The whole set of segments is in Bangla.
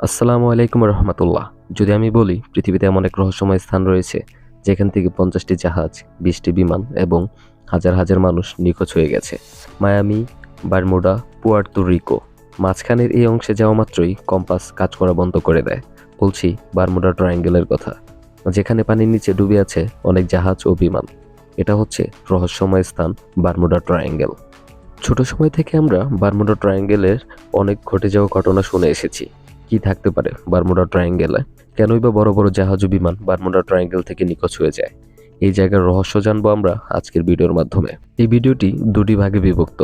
আসসালামু আলাইকুম রহমতুল্লাহ। যদি আমি বলি, পৃথিবীতে এমন এক রহস্যময় স্থান রয়েছে, যেখান থেকে পঞ্চাশটি জাহাজ, বিশটি বিমান এবং হাজার হাজার মানুষ নিখোঁজ হয়ে গেছে। Miami, Bermuda, Puerto Rico. মাঝখানের এই অংশে যাওয়া মাত্রই কম্পাস কাজ করা বন্ধ করে দেয়। বলছি, বারমুডা ট্রায়াঙ্গেলের কথা। যেখানে পানির নিচে ডুবে আছে অনেক জাহাজ ও বিমান। এটা হচ্ছে রহস্যময় স্থান বারমুডা ট্রায়াঙ্গেল। ছোট সময় থেকে আমরা বারমুডা ট্রায়াঙ্গেলের অনেক ঘটে যাওয়া ঘটনা শুনে এসেছি। কি থাকতে পারে বারমুডা ট্রায়াঙ্গেলে? কেনই বা বড় বড় জাহাজ বিমান বারমুডা ট্রায়াঙ্গেল থেকে নিখোঁজ হয়ে যায়? এই জায়গার রহস্য জানব আমরা আজকের ভিডিওর মাধ্যমে। এই ভিডিওটি দুটি ভাগে বিভক্ত।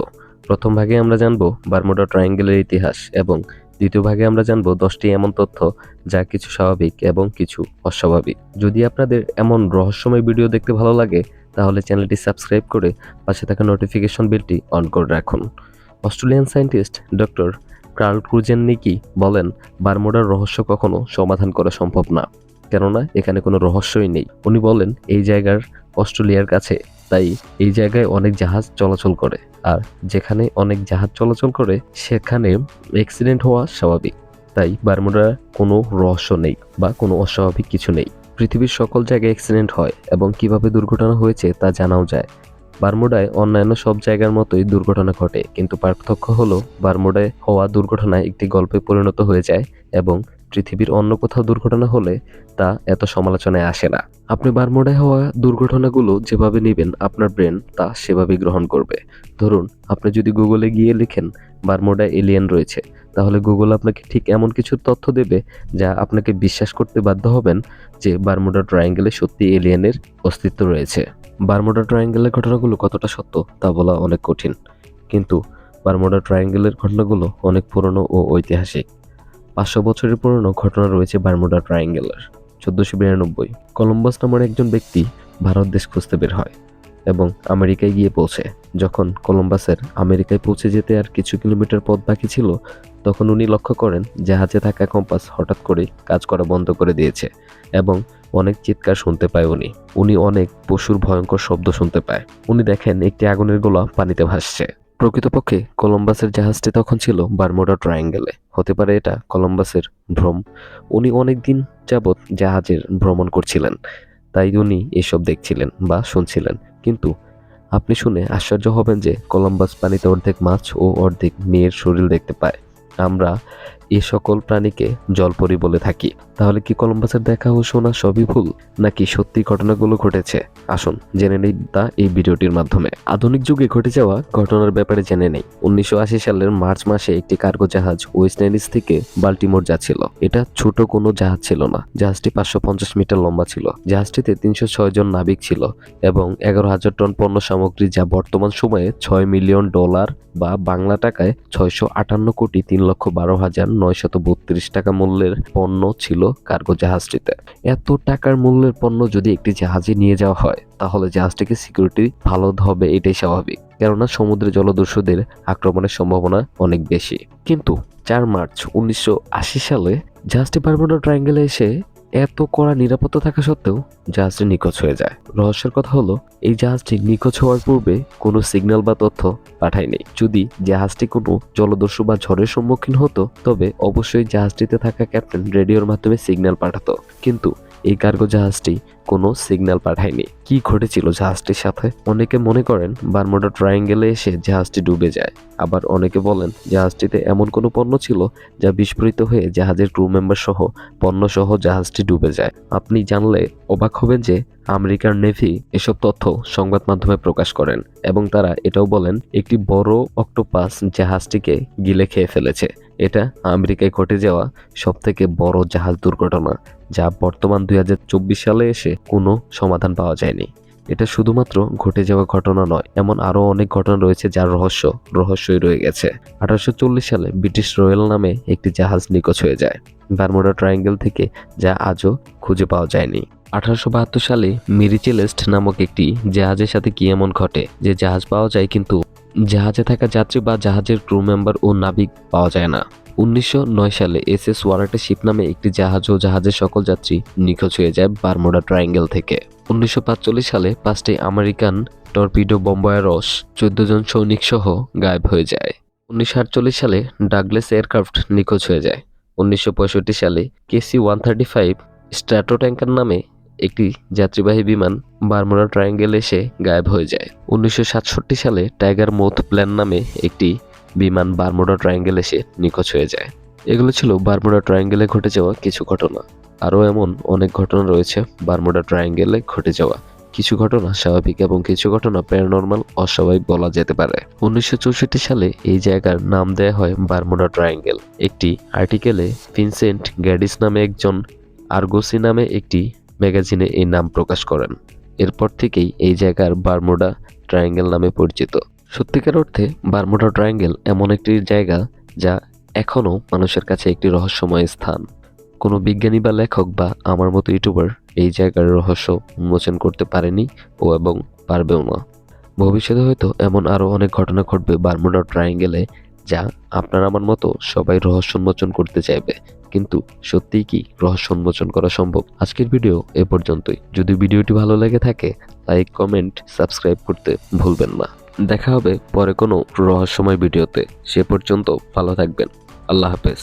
প্রথম ভাগে আমরা জানব বারমুডা ট্রায়াঙ্গেলের ইতিহাস এবং দ্বিতীয় ভাগে আমরা জানব দশটি এমন তথ্য যা কিছু স্বাভাবিক এবং কিছু অস্বাভাবিক। যদি আপনাদের এমন রহস্যময় ভিডিও দেখতে ভালো লাগে, তাহলে চ্যানেলটি সাবস্ক্রাইব করে পাশে থাকা নোটিফিকেশন বেলটি অন করে রাখুন। Australian scientist doctor Karl Kruszelnicki বলেন, বারমুডার রহস্য কখনো সমাধান করা সম্ভব না, কেননা এখানে কোনো রহস্যই নেই। উনি বলেন, এই জায়গার অস্ট্রেলিয়ার কাছে, তাই এই জায়গায় অনেক জাহাজ চলাচল করে, আর যেখানে অনেক জাহাজ চলাচল করে, সেখানে অ্যাক্সিডেন্ট হওয়া স্বাভাবিক। তাই বারমুডার কোনো রহস্য নেই, বা কোনো অস্বাভাবিক কিছু নেই। পৃথিবীর সকল জায়গায় অ্যাক্সিডেন্ট হয়, এবং কীভাবে দুর্ঘটনা হয়েছে তা জানাও যায়। বারমুডায় অন্যান্য সব জায়গার মতোই দুর্ঘটনা ঘটে, কিন্তু পার্থক্য হলো বারমুডায় হওয়া দুর্ঘটনায় একটি গল্পে পরিণত হয়ে যায় এবং পৃথিবীর অন্য কোথাও দুর্ঘটনা হলে তা এত সমালোচনায় আসে না। আপনি বারমুডায় হওয়া দুর্ঘটনাগুলো যেভাবে নেবেন আপনার ব্রেন তা সেভাবেই গ্রহণ করবে। ধরুন, আপনি যদি গুগলে গিয়ে লিখেন, বারমুডায় এলিয়েন রয়েছে তাহলে গুগল আপনাকে ঠিক এমন কিছু তথ্য দেবে যা আপনাকে বিশ্বাস করতে বাধ্য হবেন যে বারমুডা ট্রায়াঙ্গেলে সত্যি এলিয়েনের অস্তিত্ব রয়েছে। বারমুডা ট্রায়াঙ্গেলের ঘটনাগুলো কতটা সত্য তা বলা অনেক কঠিন। কিন্তু বারমুডা ট্রায়াঙ্গেলের ঘটনাগুলো অনেক পুরনো ও ঐতিহাসিক। পাঁচশো বছরের পুরনো ঘটনা রয়েছে বারমুডা ট্রায়াঙ্গেলের চোদ্দোশো বিরানব্বই, কলম্বাস নামের একজন ব্যক্তি ভারত দেশ খুঁজতে বের হয় এবং আমেরিকায় গিয়ে পৌঁছে। যখন কলম্বাসের আমেরিকায় পৌঁছে যেতে আর কিছু কিলোমিটার পথ বাকি ছিল তখন উনি লক্ষ্য করেন জাহাজে থাকা কম্পাস হঠাৎ করে কাজ করা বন্ধ করে দিয়েছে এবং অনেক চিৎকার শুনতে পায় উনি। উনি অনেক পশুর ভয়ঙ্কর শব্দ শুনতে পায়। উনি দেখেন একটি আগুনের গোলা পানিতে ভাসছে। প্রকৃতপক্ষে কলম্বাসের জাহাজটি তখন ছিল বারমুডা ট্রায়াঙ্গেলে। হতে পারে এটা কলম্বাসের ভ্রম। উনি অনেক দিন যাবৎ জাহাজের ভ্রমণ করছিলেন। তাই উনি এসব দেখছিলেন বা শুনছিলেন। কিন্তু আপনি শুনে আশ্চর্য হবেন যে কলম্বাস পানিতে অর্ধেক মাছ ও অর্ধেক মেয়ের শরীর দেখতে পায়। আমরা এ সকল প্রাণীকে জলপরি বলে থাকি। তাহলে কি কলম্বাসের দেখা ও শোনা সবই ভুল? নাকি সত্যি ঘটনাগুলো ঘটেছে? আসুন, জেনে নেই তা এই ভিডিওটির মাধ্যমে। আধুনিক যুগে ঘটে যাওয়া ঘটনার ব্যাপারে জেনে নেই। উনিশশো আশি সালের মার্চ মাসে একটি কার্গো জাহাজ ওয়েস্ট ইন্ডিজ থেকে বাল্টিমোর যাচ্ছিল। এটা ছোট কোনো জাহাজ ছিল না। জাহাজটি পাঁচশো পঞ্চাশ মিটার লম্বা ছিল। জাহাজটিতে তিনশো ছয় জন নাবিক ছিল এবং এগারো হাজার টন পণ্য সামগ্রী যা বর্তমান সময়ে ছয় মিলিয়ন ডলার বা বাংলা টাকায় ছয়শো আটান্ন কোটি তিন লক্ষ বারো হাজার নয়শত বত্রিশ টাকা মূল্যের পণ্য ছিল কার্গো জাহাজটিতে। এত টাকার মূল্যের পণ্য যদি একটি জাহাজে নিয়ে যাওয়া হয়, তাহলে জাহাজটিকে সিকিউরিটি ভালো হবে, এটাই স্বাভাবিক। কেননা সমুদ্রে জলদস্যুদের আক্রমণের সম্ভাবনা অনেক বেশি। কিন্তু চার মার্চ উনিশশো আশি সালে জাহাজটি বারমুডা ট্রায়াঙ্গেলে এসে এত কড়া নিরাপত্তা থাকা সত্ত্বেও জাহাজটি নিখোঁজ হয়ে যায়। রহস্যের কথা হলো, এই জাহাজটি নিখোঁজ হওয়ার পূর্বে কোনো সিগন্যাল বা তথ্য পাঠায়নি। যদি জাহাজটি কোনো জলদস্যু বা ঝড়ের সম্মুখীন হতো, তবে অবশ্যই জাহাজটিতে থাকা ক্যাপ্টেন রেডিওর মাধ্যমে সিগন্যাল পাঠাতো। কিন্তু এই কার্গো জাহাজটি কোনো সিগন্যাল পাঠায়নি। কি ঘটেছিল জাহাজটির সাথে? অনেকে মনে করেন বারমুডা ট্রায়াঙ্গেলে এসে জাহাজটি ডুবে যায়। আবার অনেকে বলেন জাহাজটিতে এমন কোনো পণ্য ছিল যা বিস্ফোরিত হয়ে জাহাজের ক্রু মেম্বার সহ পণ্য সহ জাহাজটি ডুবে যায়। আপনি জানলে অবাক হবেন যে আমেরিকার নেভি এসব তথ্য সংবাদ মাধ্যমে প্রকাশ করেন এবং তারা এটাও বলেন, একটি বড় অক্টোপাস জাহাজটিকে গিলে খেয়ে ফেলেছে। এটা আমেরিকায় ঘটে যাওয়া সব থেকে বড় জাহাজ দুর্ঘটনা, যা বর্তমান দুই হাজার চব্বিশ সালে এসে কোনো সমাধান পাওয়া যায়নি। এটা শুধুমাত্র ঘটে যাওয়া ঘটনা নয়, এমন আরও অনেক ঘটনা রয়েছে যার রহস্য, রহস্যই রয়ে গেছে। আঠারোশো চল্লিশ সালে ব্রিটিশ রয়্যাল নামে একটি জাহাজ নিখোঁজ হয়ে যায়, বারমোডা ট্রায়াঙ্গেল থেকে, যা আজও খুঁজে পাওয়া যায়নি। আঠারোশো বাহাত্তর সালে মিরিচেলেস্ট নামক একটি জাহাজের সাথে কি এমন ঘটে? যে জাহাজ পাওয়া যায় কিন্তু জাহাজে থাকা যাত্রী বা জাহাজের ক্রু মেম্বার ও নাবিক পাওয়া যায় না। উনিশশো নয় সালে এস এস ওয়ারাটে শিপ নামে একটি জাহাজ ও জাহাজের সকল যাত্রী নিখোঁজ হয়ে যায় বারমোডা ট্রায়াঙ্গেল থেকে। উনিশশো সালে পাঁচটি আমেরিকান টর্পিডো বম্বায়ারস চোদ্দ জন সৈনিক সহ গায়েব হয়ে যায়। উনিশশো আটচল্লিশ সালে ডাগলেস এয়ারক্রাফট নিখোঁজ হয়ে যায়। উনিশশো পঁয়ষট্টি সালে KC one thirty five Stratotanker নামে একটি যাত্রীবাহী বিমান বারমুডা ট্রায়াঙ্গেলে এসে গায়েব হয়ে যায়। উনিশশো সাতষট্টি সালে টাইগার মোথ প্ল্যান নামে একটি বিমান বারমুডা ট্রায়াঙ্গেল এসে নিখোঁজ হয়ে যায়। এগুলো ছিল বারমুডা ট্রায়াঙ্গেলে ঘটে যাওয়া কিছু ঘটনা। আরও এমন অনেক ঘটনা রয়েছে বারমুডা ট্রায়াঙ্গেলে ঘটে যাওয়া। কিছু ঘটনা স্বাভাবিক এবং কিছু ঘটনা প্যারানর্মাল, অস্বাভাবিক বলা যেতে পারে। উনিশশো চৌষট্টি সালে এই জায়গার নাম দেয়া হয় বারমুডা ট্রায়াঙ্গেল। একটি আর্টিকেলে ভিনসেন্ট গ্যাডিস নামে একজন, আর্গোসি নামে একটি ম্যাগাজিনে এই নাম প্রকাশ করেন। এরপর থেকেই এই জায়গার বারমুডা ট্রায়াঙ্গেল নামে পরিচিত। সত্যিকার অর্থে, বারমুডা ট্রায়াঙ্গেল এমন একটি জায়গা যা এখনও মানুষের কাছে একটি রহস্যময় স্থান। কোনো বিজ্ঞানী বা লেখক বা আমার মতো ইউটিউবার এই জায়গার রহস্য উন্মোচন করতে পারেনি ও এবং পারবেও না। ভবিষ্যতে হয়তো এমন আরও অনেক ঘটনা ঘটবে বারমুডা ট্রায়াঙ্গেলে যা আপনার আমার মতো সবাই রহস্য উন্মোচন করতে চাইবে। কিন্তু সত্যিই কি রহস্য উন্মোচন করা সম্ভব? আজকের ভিডিও এ পর্যন্তই। যদি ভিডিওটি ভালো লেগে থাকে, লাইক, কমেন্ট, সাবস্ক্রাইব করতে ভুলবেন না। দেখা হবে পরে কোনো রহস্যময় ভিডিওতে। সে পর্যন্ত ভালো থাকবেন। আল্লাহ হাফেজ।